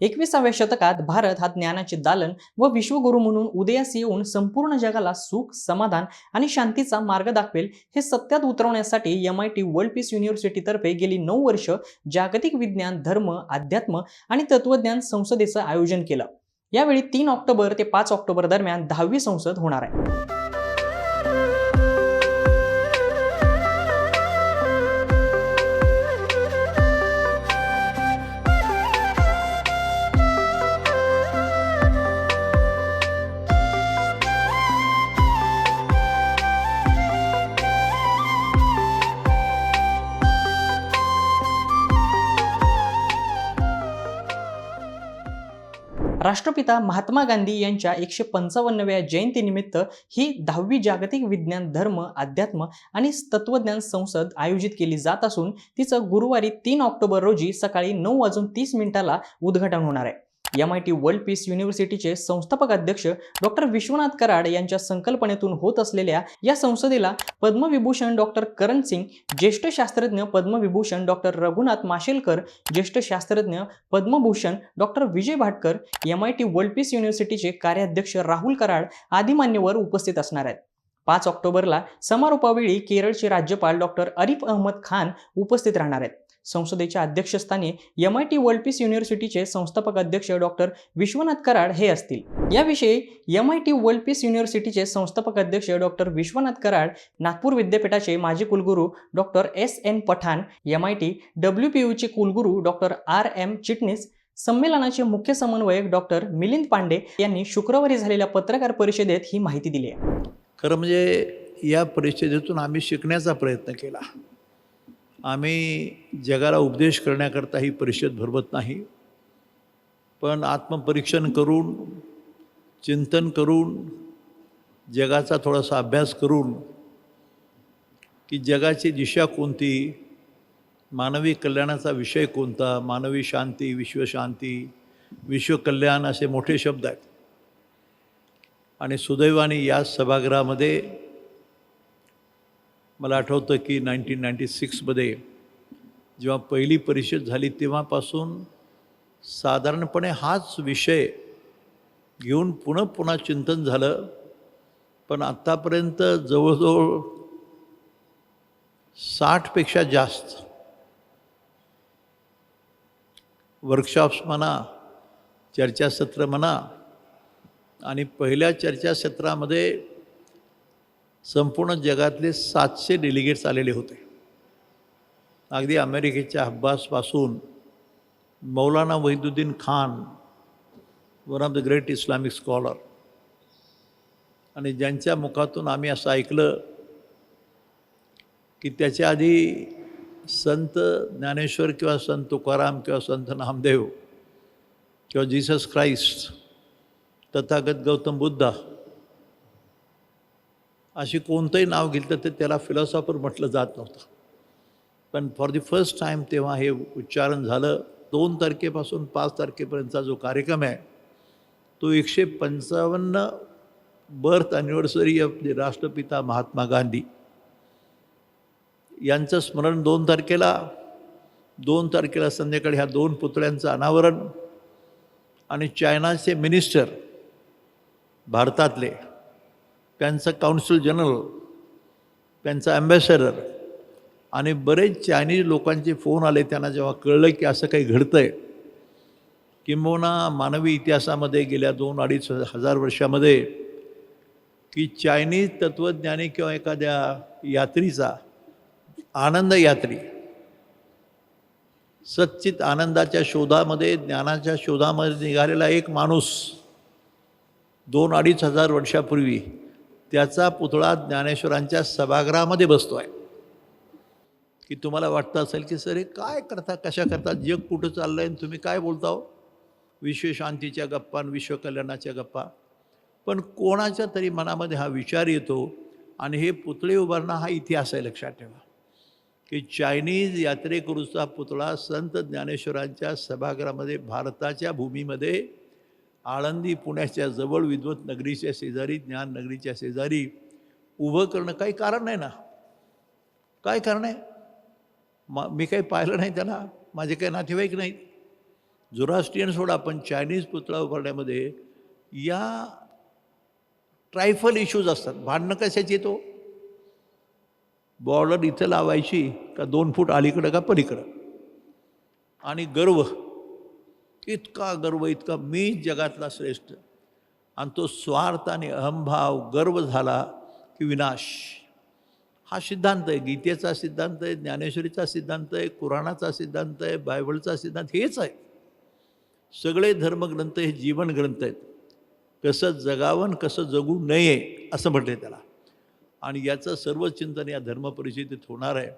एकविसाव्या शतकात भारत हा ज्ञानाचे दालन व विश्वगुरु म्हणून उदयास येऊन संपूर्ण जगाला सुख समाधान आणि शांतीचा मार्ग दाखवेल हे सत्यात उतरवण्यासाठी M I T World Peace युनिव्हर्सिटीतर्फे गेली नऊ वर्ष जागतिक विज्ञान धर्म अध्यात्म आणि तत्वज्ञान संसदेचं आयोजन केलं. यावेळी तीन ऑक्टोबर ते पाच ऑक्टोबर दरम्यान दहावी संसद होणार आहे. राष्ट्रपिता महात्मा गांधी यांच्या एकशे पंचावन्नव्या जयंतीनिमित्त ही दहावी जागतिक विज्ञान धर्म अध्यात्म आणि तत्वज्ञान संसद आयोजित केली जात असून तिचं गुरुवारी तीन ऑक्टोबर रोजी सकाळी नऊ वाजून तीस मिनिटाला उद्घाटन होणार आहे. M I T World Peace युनिव्हर्सिटीचे संस्थापक अध्यक्ष डॉक्टर विश्वनाथ कराड यांच्या संकल्पनेतून होत असलेल्या या संसदेला पद्मविभूषण डॉक्टर करण सिंग ज्येष्ठ शास्त्रज्ञ पद्मविभूषण डॉक्टर रघुनाथ माशेलकर ज्येष्ठ शास्त्रज्ञ Padmabhushan doctor Vijay Bhatkar M I T World Peace युनिव्हर्सिटीचे कार्याध्यक्ष राहुल कराड आदी मान्यवर उपस्थित असणार आहेत. पाच ऑक्टोबरला समारोपावेळी केरळचे राज्यपाल डॉक्टर अरिफ अहमद खान उपस्थित राहणार आहेत. संसदेच्या अध्यक्षस्थानी M I T World Peace युनिव्हर्सिटीचे संस्थापक अध्यक्ष डॉक्टर विश्वनाथ कराड हे असतील. याविषयी M I T World Peace युनिव्हर्सिटीचे संस्थापक अध्यक्ष डॉक्टर विश्वनाथ कराड नागपूर विद्यापीठाचे माजी कुलगुरू doctor S N Pathan M I T W P यूचे कुलगुरू डॉक्टर आर एम चिटणीस संमेलनाचे मुख्य समन्वयक डॉक्टर मिलिंद पांडे यांनी शुक्रवारी झालेल्या पत्रकार परिषदेत ही माहिती दिली आहे. खरं म्हणजे या परिषदेतून आम्ही शिकण्याचा प्रयत्न केला. आम्ही जगाला उपदेश करण्याकरता ही परिषद भरवत नाही. पण आत्मपरीक्षण करून चिंतन करून जगाचा थोडासा अभ्यास करून की जगाची दिशा कोणती मानवी कल्याणाचा विषय कोणता मानवी शांती विश्वशांती विश्वकल्याण असे मोठे शब्द आहेत. आणि सुदैवाने या सभागृहामध्ये मला आठवतं की नाईन्टीन नाईन्टी सिक्समध्ये जेव्हा पहिली परिषद झाली तेव्हापासून साधारणपणे हाच विषय घेऊन पुन्हा पुन्हा चिंतन झालं. पण आत्तापर्यंत जवळजवळ साठपेक्षा जास्त वर्कशॉप्स म्हणा चर्चासत्र म्हणा आणि पहिल्या चर्चासत्रामध्ये संपूर्ण जगातले सातशे डेलिगेट्स आलेले होते. अगदी अमेरिकेच्या अब्बासपासून Maulana Wahiduddin Khan one of the great Islamic scholar आणि ज्यांच्या मुखातून आम्ही असं ऐकलं की त्याच्या आधी संत ज्ञानेश्वर किंवा संत तुकाराम किंवा संत नामदेव किंवा जीसस क्राइस्ट तथागत गौतम बुद्ध अशी कोणतंही नाव घेतलं तर त्याला फिलॉसॉफर म्हटलं जात नव्हतं. पण फॉर दी फर्स्ट टाईम तेव्हा हे उच्चारण झालं. दोन तारखेपासून पाच तारखेपर्यंतचा जो कार्यक्रम आहे तो एकशे पंचावन्न बर्थ ॲनिव्हर्सरी ऑफ द राष्ट्रपिता महात्मा गांधी. यांचं स्मरण दोन तारखेला दोन तारखेला संध्याकाळी ह्या दोन पुतळ्यांचं अनावरण आणि चायनाचे मिनिस्टर भारतातले त्यांचा काउन्सिल जनरल त्यांचा ॲम्बॅसेडर आणि बरेच चायनीज लोकांचे फोन आले त्यांना जेव्हा कळलं की असं काही घडतं आहे किंबहुना मानवी इतिहासामध्ये गेल्या दोन अडीच हजार वर्षामध्ये की चायनीज तत्त्वज्ञानी किंवा एखाद्या यात्रीचा आनंद यात्री सच्चित आनंदाच्या शोधामध्ये ज्ञानाच्या शोधामध्ये निघालेला एक माणूस दोन अडीच हजार वर्षापूर्वी त्याचा पुतळा ज्ञानेश्वरांच्या सभागृहामध्ये बसतो आहे की तुम्हाला वाटतं असेल की सर हे काय करता कशा करता जग कुठं चाललं आहे तुम्ही काय बोलता हो विश्वशांतीच्या गप्पा आणि विश्वकल्याणाच्या गप्पा. पण कोणाच्या तरी मनामध्ये हा विचार येतो आणि हे पुतळे उभारणं हा इतिहास आहे लक्षात ठेवा. की चायनीज यात्रेकरूचा पुतळा संत ज्ञानेश्वरांच्या सभागृहामध्ये भारताच्या भूमीमध्ये आळंदी पुण्याच्या जवळ विद्वत नगरीच्या शेजारी ज्ञान नगरीच्या शेजारी उभं करणं काही कारण नाही ना? काय कारण आहे? मा मी काही पाहिलं नाही त्याला? माझे काही नातेवाईक नाहीत. जुरास्टियन सोडा पण चायनीज पुतळा उभारण्यामध्ये या ट्रायफल इश्यूज असतात. भांडणं कशाची तो बॉर्डर इथं लावायची का दोन फूट अलीकडं का पलीकडं? आणि गर्व. इतका गर्व इतका मी जगातला श्रेष्ठ. आणि तो स्वार्थ आणि अहंभाव गर्व झाला की विनाश. हा सिद्धांत आहे. गीतेचा सिद्धांत आहे ज्ञानेश्वरीचा सिद्धांत आहे कुराणाचा सिद्धांत आहे बायबलचा सिद्धांत हेच आहे. सगळे धर्मग्रंथ हे जीवन ग्रंथ आहेत. कसं जगावं कसं जगू नये असं म्हटलं त्याला. आणि याचं सर्व चिंतन या धर्मपरिषदेत होणार आहे.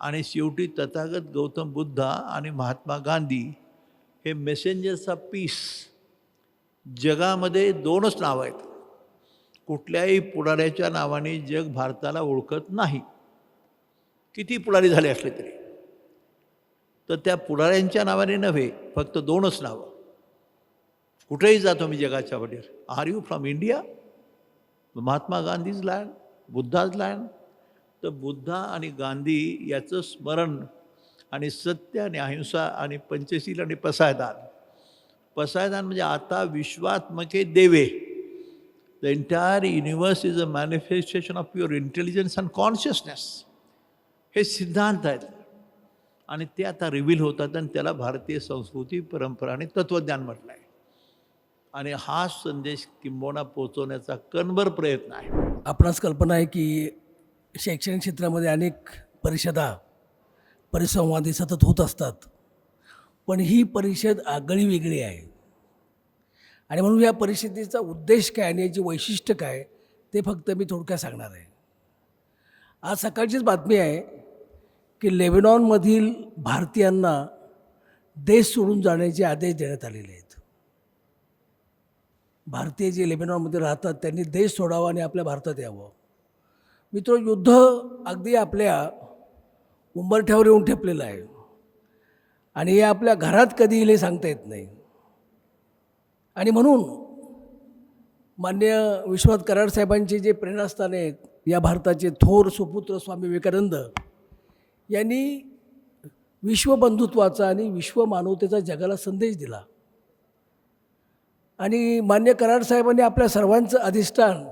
आणि शेवटी तथागत गौतम बुद्ध आणि महात्मा गांधी हे मेसेंजर्स ऑफ पीस जगामध्ये दोनच नावं आहेत. कुठल्याही पुढाऱ्याच्या नावाने जग भारताला ओळखत नाही. किती पुढारी झाले असले तरी. तर त्या पुढाऱ्यांच्या नावाने नव्हे फक्त दोनच नावं. कुठेही जातो मी जगाच्या वडील. Are you from India Mahatma Gandhi's land Buddha's land तर बुद्धा आणि गांधी याचं स्मरण आणि सत्य आणि अहिंसा आणि पंचशील आणि पसायदान. पसायदान म्हणजे आता विश्वात्मके देवे. The entire universe is a manifestation of your intelligence and consciousness हे सिद्धांत आहेत. आणि ते आता रिव्हील होतात आणि त्याला भारतीय संस्कृती परंपरा आणि तत्त्वज्ञान म्हटलं आहे आणि हा संदेश किंबोना पोचवण्याचा कणभर प्रयत्न आहे. आपणास कल्पना आहे की शैक्षणिक क्षेत्रामध्ये अनेक परिषदा परिसंवादी सतत होत असतात. पण ही परिषद आगळी वेगळी आहे. आणि म्हणून या परिषदेचा उद्देश काय आणि याची वैशिष्ट्य काय ते फक्त मी थोडक्यात सांगणार आहे. आज सकाळचीच बातमी आहे की लेबेनॉनमधील भारतीयांना देश सोडून जाण्याचे आदेश देण्यात आलेले आहेत. भारतीय जे लेबेनॉनमध्ये राहतात त्यांनी देश सोडावा आणि आपल्या भारतात यावं. मित्र युद्ध अगदी आपल्या उंबरठ्यावर येऊन ठेपलेलं आहे. आणि हे आपल्या घरात कधी येईल हे सांगता येत नाही. आणि म्हणून मान्य विश्वनाथ कराड साहेबांचे जे प्रेरणास्थान आहेत या भारताचे थोर सुपुत्र स्वामी विवेकानंद यांनी विश्वबंधुत्वाचा आणि विश्व मानवतेचा जगाला संदेश दिला. आणि मान्य कराड साहेबांनी आपल्या सर्वांचं अधिष्ठान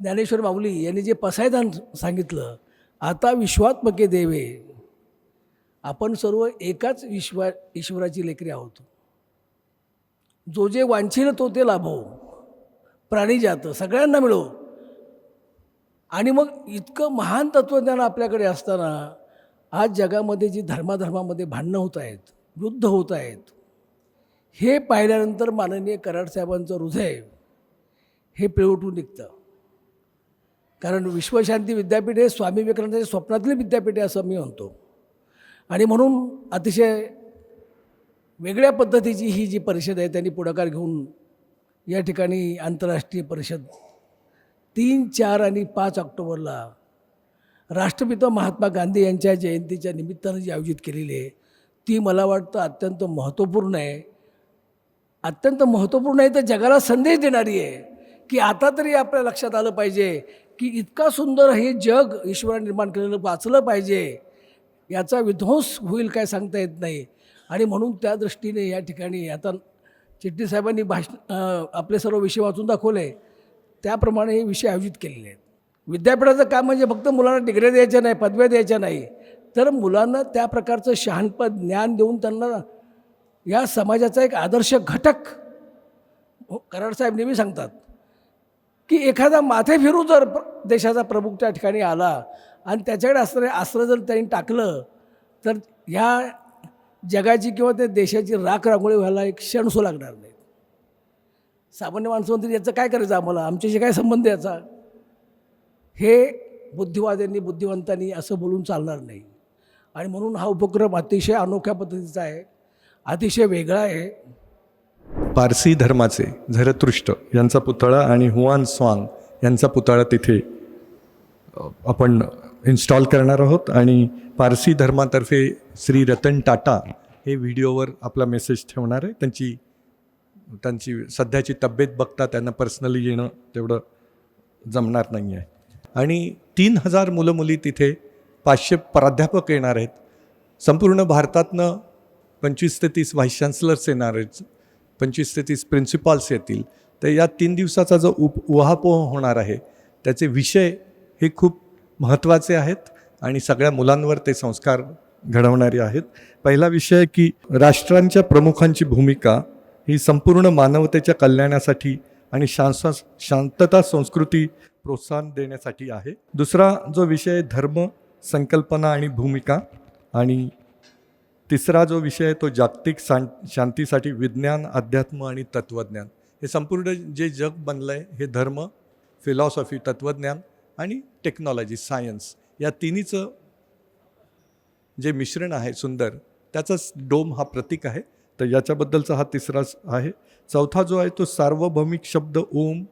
ज्ञानेश्वर माऊली यांनी जे पसायदान सांगितलं आता विश्वात्मके देवे. आपण सर्व एकाच विश्वा ईश्वराची लेकरी आहोत. जो जे वांछील तो ते लाभो. प्राणी जातं सगळ्यांना मिळो. आणि मग इतकं महान तत्त्वज्ञान आपल्याकडे असताना आज जगामध्ये जी धर्माधर्मामध्ये भांडणं होत आहेत युद्ध होत आहेत हे पाहिल्यानंतर माननीय कराड साहेबांचं हृदय हे पिळवटून निघतं. कारण विश्वशांती विद्यापीठ हे स्वामी विवेकानंदाचे स्वप्नातले विद्यापीठ आहे असं मी म्हणतो. आणि म्हणून अतिशय वेगळ्या पद्धतीची ही जी परिषद आहे त्यांनी पुढाकार घेऊन या ठिकाणी आंतरराष्ट्रीय परिषद तीन चार आणि पाच ऑक्टोबरला राष्ट्रपिता महात्मा गांधी यांच्या जयंतीच्या निमित्तानं जी आयोजित केलेली आहे ती मला वाटतं अत्यंत महत्त्वपूर्ण आहे. अत्यंत महत्त्वपूर्ण आहे तर जगाला संदेश देणारी आहे की आता तरी आपल्या लक्षात आलं पाहिजे की इतका सुंदर हे जग ईश्वराने निर्माण केलेलं वाचलं पाहिजे याचा विध्वंस होईल काय सांगता येत नाही. आणि म्हणून त्या दृष्टीने या ठिकाणी आता चिट्टी साहेबांनी भाषण आपले सर्व विषय वाचून दाखवले. त्याप्रमाणे हे विषय आयोजित केलेले आहेत. विद्यापीठाचं काम म्हणजे फक्त मुलांना डिग्र्या द्यायच्या नाही पदव्या द्यायच्या नाही. तर मुलांना त्या प्रकारचं शहाणपद ज्ञान देऊन त्यांना या समाजाचा एक आदर्श घटक हो, कराड साहेब नेहमी सांगतात. की एखादा माथे फिरू जर प्र- देशाचा प्रमुख त्या ठिकाणी आला आणि त्याच्याकडे असणारे अस्त्र जर त्यांनी टाकलं तर ह्या जगाची किंवा त्या देशाची राख रांगोळी व्हायला एक क्षणसू लागणार नाही. सामान्य माणसं म्हणतील याचं काय करायचं आम्हाला? आमच्याशी काय संबंध याचा? हे बुद्धिवाद्यांनी बुद्धिवंतांनी असं बोलून चालणार नाही. आणि म्हणून हा उपक्रम अतिशय अनोख्या पद्धतीचा आहे. अतिशय वेगळा आहे. पारसी धर्माचे झरतृष्ट यांचा पुतळा आणि हुआन स्वांग यांचा पुतळा तिथे आपण इन्स्टॉल करणार आहोत. आणि पारसी धर्मातर्फे श्री रतन टाटा हे व्हिडिओवर आपला मेसेज ठेवणार आहे. त्यांची त्यांची सध्याची तब्येत बघता त्यांना पर्सनली येणं तेवढं जमणार नाही आहे. आणि तीन हजार मुलं मुली तिथे पाचशे प्राध्यापक येणार आहेत. संपूर्ण भारतातनं पंचवीस ते तीस व्हाईस चान्सलर्स येणार आहेत. पंचवीस ते तीस प्रिन्सिपॉल्स येतील. तर या तीन दिवसाचा जो उप उहापोह होणार आहे त्याचे विषय हे खूप महत्त्वाचे आहेत आणि सगळ्या मुलांवर ते संस्कार घडवणारे आहेत. पहिला विषय की राष्ट्रांच्या प्रमुखांची भूमिका ही संपूर्ण मानवतेच्या कल्याणासाठी आणि शांसा शांतता संस्कृती प्रोत्साहन देण्यासाठी आहे. दुसरा जो विषय धर्म संकल्पना आणि भूमिका आणि तिसरा जो विषय आहे तो जागतिक शां शांतीसाठी विज्ञान अध्यात्म आणि तत्त्वज्ञान. हे संपूर्ण जे जग बनलं आहे हे धर्म फिलॉसॉफी तत्त्वज्ञान आणि टेक्नॉलॉजी सायन्स या तिन्हीचं जे मिश्रण आहे सुंदर त्याचाच डोम हा प्रतीक आहे. तर याच्याबद्दलचा हा तिसरा आहे. चौथा जो आहे तो सार्वभौमिक शब्द ओम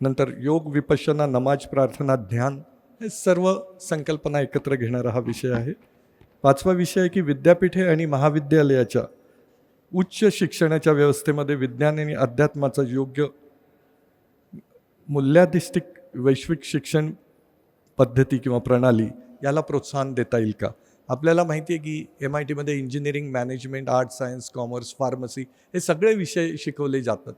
नंतर योग विपश्यना नमाज प्रार्थना ध्यान हे सर्व संकल्पना एकत्र घेणारा हा विषय आहे. पाचवा विषय आहे की विद्यापीठे आणि महाविद्यालयाच्या उच्च शिक्षणाच्या व्यवस्थेमध्ये विज्ञान आणि अध्यात्माचा योग्य मूल्याधिष्ठित वैश्विक शिक्षण पद्धती किंवा प्रणाली याला प्रोत्साहन देता येईल का? आपल्याला माहिती आहे की एम आय टीमध्ये engineering management art science commerce pharmacy हे सगळे विषय शिकवले जातात.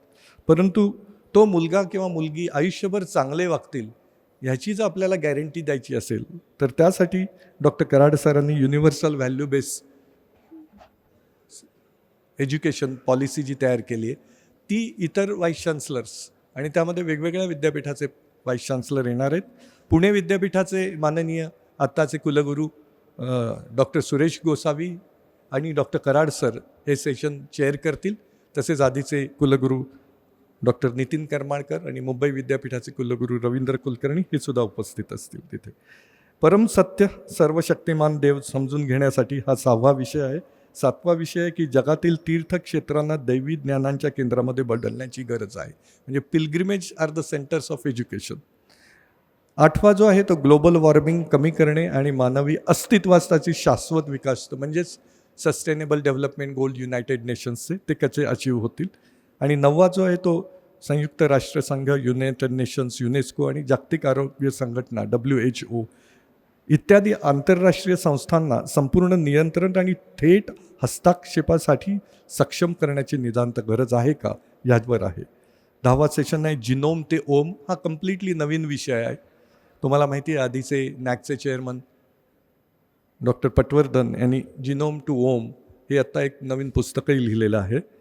परंतु तो मुलगा किंवा मुलगी आयुष्यभर चांगले वागतील ह्याची जर आपल्याला गॅरंटी द्यायची असेल तर त्यासाठी डॉक्टर कराड सरांनी universal value base education policy जी तयार केली आहे ती इतर व्हाईस चान्सलर्स आणि त्यामध्ये वेगवेगळ्या विद्यापीठाचे व्हाईस चान्सलर येणार आहेत. पुणे विद्यापीठाचे माननीय आत्ताचे कुलगुरू डॉक्टर सुरेश गोसावी आणि डॉक्टर कराड सर हे सेशन चेअर करतील. तसेच आधीचे कुलगुरू डॉक्टर नितीन करमाळकर आणि मुंबई विद्यापीठाचे कुलगुरू रवींद्र कुलकर्णी हे सुद्धा उपस्थित असतील तिथे. परम सत्य सर्वशक्तिमान देव समजून घेण्यासाठी हा सहावा विषय आहे. सातवा विषय आहे की जगातील तीर्थक्षेत्रांना दैवी ज्ञानांच्या केंद्रामध्ये बदलण्याची गरज आहे. म्हणजे pilgrimage are the centres of education आठवा जो आहे तो ग्लोबल वॉर्मिंग कमी करणे आणि मानवी अस्तित्वास्ताची शाश्वत विकास म्हणजेच सस्टेनेबल डेव्हलपमेंट गोल युनायटेड नेशन्सचे ते कसे अचीव होतील? आणि नववा जो आहे तो संयुक्त राष्ट्रसंघ युनायटेड नेशन्स युनेस्को आणि जागतिक आरोग्य संघटना डब्ल्यू एच ओ इत्यादी आंतरराष्ट्रीय संस्थांना संपूर्ण नियंत्रण आणि थेट हस्तक्षेपासाठी सक्षम करण्याची निदांत गरज आहे का? यावर आहे. दहावा सेशन आहे जिनोम ते ओम हा कम्प्लिटली नवीन विषय आहे. तुम्हाला माहिती आहे आधीचे नॅकचे चेअरमन डॉक्टर पटवर्धन यांनी जिनोम टू ओम हे आत्ता एक नवीन पुस्तकही लिहिलेलं आहे.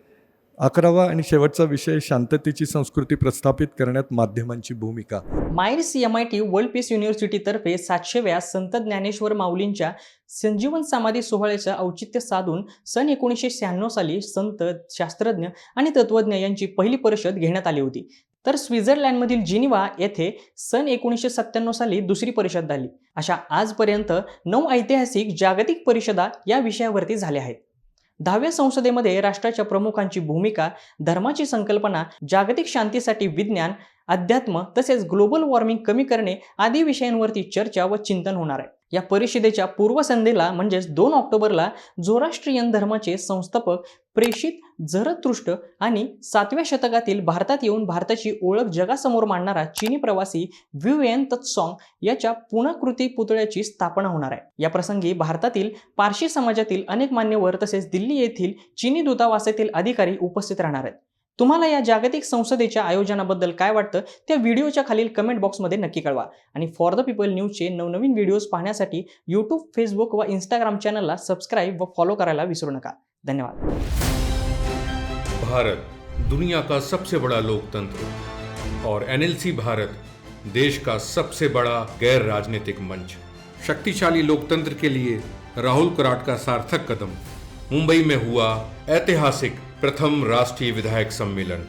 अकरावा आणि शेवटचा विषय शांततेची संस्कृती प्रस्थापित करण्यात माध्यमांची भूमिका. MAEER's M I T World Peace युनिव्हर्सिटीतर्फे सातशेव्या संत ज्ञानेश्वर माऊलींच्या संजीवन समाधी सोहळ्याचं औचित्य साधून सन एकोणीसशे शहाण्णव साली संत शास्त्रज्ञ आणि तत्वज्ञ यांची पहिली परिषद घेण्यात आली होती. तर स्वित्झर्लंडमधील जिनिवा येथे सन एकोणीसशे सत्त्याण्णव साली दुसरी परिषद झाली. अशा आजपर्यंत नऊ ऐतिहासिक जागतिक परिषदा या विषयावरती झाल्या आहेत. दहाव्या संसदेमध्ये राष्ट्राच्या प्रमुखांची भूमिका धर्माची संकल्पना जागतिक शांतीसाठी विज्ञान अध्यात्म तसेच ग्लोबल वॉर्मिंग कमी करणे आदी विषयांवरती चर्चा व चिंतन होणार आहे. या परिषदेच्या पूर्वसंध्येला म्हणजेच दोन ऑक्टोबरला झोराष्ट्रीयन धर्माचे संस्थापक प्रेषित झरतृष्ट आणि सातव्या शतकातील भारतात येऊन भारताची ओळख जगासमोर मांडणारा चिनी प्रवासी व्ह्युएन तत्सॉंग याच्या पुनकृती पुतळ्याची स्थापना होणार आहे. या प्रसंगी भारतातील पारशी समाजातील अनेक मान्यवर तसेच दिल्ली येथील चिनी दूतावासातील अधिकारी उपस्थित राहणार आहेत. तुम्हाला या जागतिक संसदेच्या आयोजनाबद्दल काय वाटतं त्या व्हिडिओच्या खालील कमेंट बॉक्समध्ये नक्की कळवा. आणि फॉर द पीपल न्यूजचे नवनवीन व्हिडिओज पाहण्यासाठी यूट्यूब फेसबुक व इंस्टाग्राम चॅनलला सबस्क्राईब व फॉलो करायला विसरू नका. धन्यवाद. भारत दुनिया का सबसे बड़ा लोकतंत्र और एनएलसी भारत देश का सबसे बड़ा गैर राजनीतिक मंच। शक्तिशाली लोकतंत्र के लिए राहुल कराट का सार्थक कदम। मुंबई में हुआ ऐतिहासिक प्रथम राष्ट्रीय विधायक सम्मेलन।